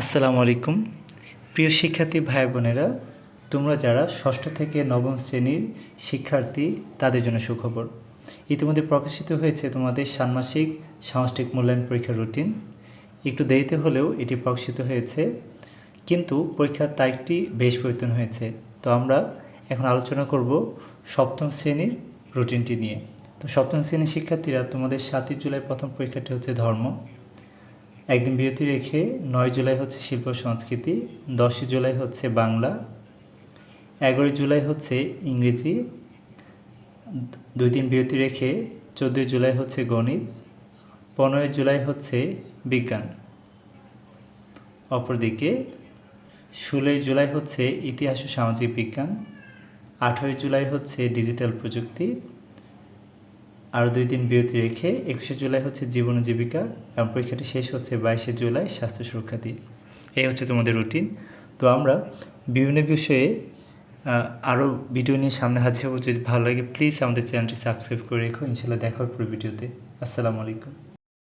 আসসালামু আলাইকুম। প্রিয় শিক্ষার্থী ভাই বোনেরা, তোমরা যারা ষষ্ঠ থেকে নবম শ্রেণির শিক্ষার্থী, তাদের জন্য সুখবর। ইতিমধ্যে প্রকাশিত হয়েছে তোমাদের ষান্মাসিক সামষ্টিক মূল্যায়ন পরীক্ষার রুটিন। একটু দেরিতে হলেও এটি প্রকাশিত হয়েছে, কিন্তু পরীক্ষার তারিখটি বেশ পরিবর্তন হয়েছে। তো আমরা এখন আলোচনা করব সপ্তম শ্রেণির রুটিনটি নিয়ে। তো সপ্তম শ্রেণির শিক্ষার্থীরা তোমাদের সাতই জুলাই প্রথম পরীক্ষাটি হচ্ছে ধর্ম। একদিন বিরতি রেখে নয় জুলাই হচ্ছে শিল্প সংস্কৃতি, দশই জুলাই হচ্ছে বাংলা, এগারোই জুলাই হচ্ছে ইংরেজি দুই দিন বিরতি রেখে চোদ্দোই জুলাই হচ্ছে গণিত, পনেরোই জুলাই হচ্ছে বিজ্ঞান। অপরদিকে ষোলোই জুলাই হচ্ছে ইতিহাস ও সামাজিক বিজ্ঞান, আঠেরোই জুলাই হচ্ছে ডিজিটাল প্রযুক্তি আরও দুই দিন বিরতি রেখে একুশে জুলাই হচ্ছে জীবন জীবিকা এবং পরীক্ষাটি শেষ হচ্ছে বাইশে জুলাই স্বাস্থ্য সুরক্ষা দিয়ে এই হচ্ছে তোমাদের রুটিন। তো আমরা বিভিন্ন বিষয়ে আরও ভিডিও নিয়ে সামনে হাজির হব। যদি ভালো লাগে, প্লিজ আমাদের চ্যানেলটি সাবস্ক্রাইব করে রেখো। ইনশাল্লাহ দেখা হবে পুরো ভিডিওতে। আসসালামু আলাইকুম।